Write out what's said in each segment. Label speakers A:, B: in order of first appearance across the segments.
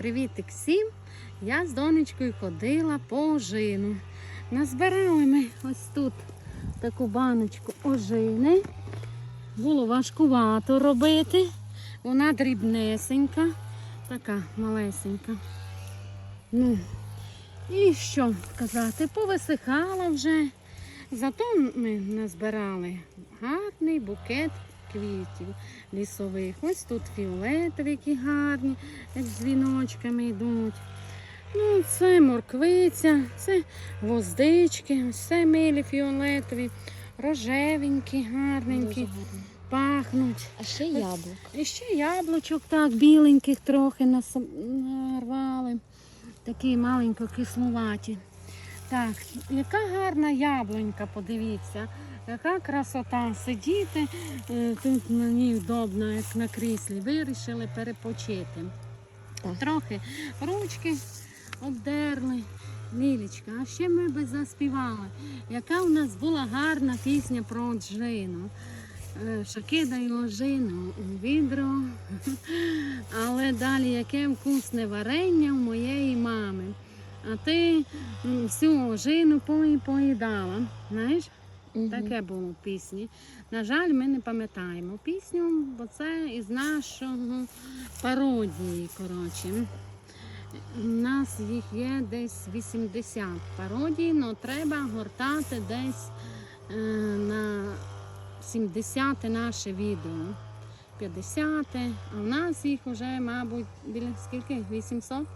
A: Привітик всім! Я з донечкою ходила по ожину. Назбирали ми ось тут таку баночку ожини. Було важкувато робити. Вона дрібнесенька, така малесенька. Ну, і що казати, повисихала вже. Зато ми назбирали гарний букет квітів лісових. Ось тут фіолетові, які гарні, як з віночками йдуть. Ну, це морквиця, це гвоздички, ось це милі фіолетові, рожевенькі, гарненькі, пахнуть.
B: А ще яблук.
A: І ще яблучок так біленьких трохи нарвали. Такі маленько кислуваті. Так, яка гарна яблунька, подивіться. Яка красота сидіти. е, Тут на ній вдобно, як на кріслі. Вирішили перепочити.
B: Так.
A: Трохи ручки обдерли. Лілічка, а ще ми би заспівали. Яка у нас була гарна пісня про оджину. Е, Що кидаю ожину у відро. Але далі яке вкусне варення у моєї мами. А ти всю ожину пої- поїдала. Знаєш?
B: Мгм.
A: Таке було пісні. На жаль, ми не пам'ятаємо пісню, бо це із нашого пародії. Коротше. У нас їх є десь 80 пародій, але треба гортати десь е, на 70 наше відео. 50, а в нас їх вже, мабуть, біля скільки? 800?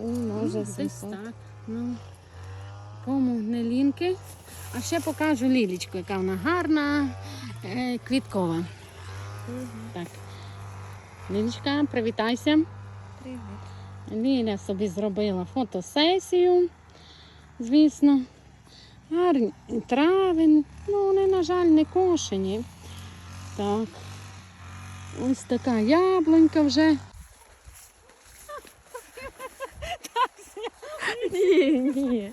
B: Ну, Може,
A: десь так. Ну, кому не лінки. А ще покажу лілічку, яка вона гарна, е, квіткова.
B: Мгм.
A: Так. Лілічка, привітайся.
B: Привіт.
A: Ліля собі зробила фотосесію, звісно. Гарні трави. Ну, вони, на жаль, не кошені. Так. Ось така яблунька вже.
B: Ні, ні.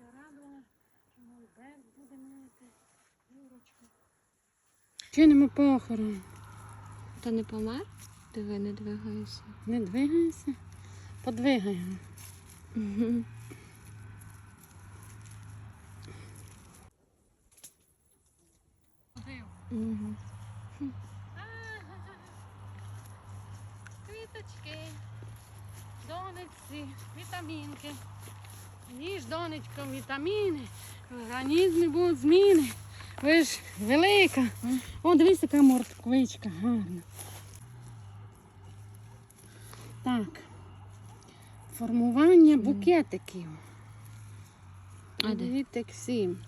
A: Радувала, що Мольберт буде мити, Юрочка. Чинимо похорон.
B: Та не помер? Диви, не двигайся.
A: Не двигайся, подвигаємо.
B: Мгм.
A: Квіточки, донечці, вітамінки. Ніж донечко вітаміни, в організмі будуть зміни. Ви ж велика. О, дивись, яка морквичка гарна. Так. Формування букетиків.
B: А де?
A: Привітик всім.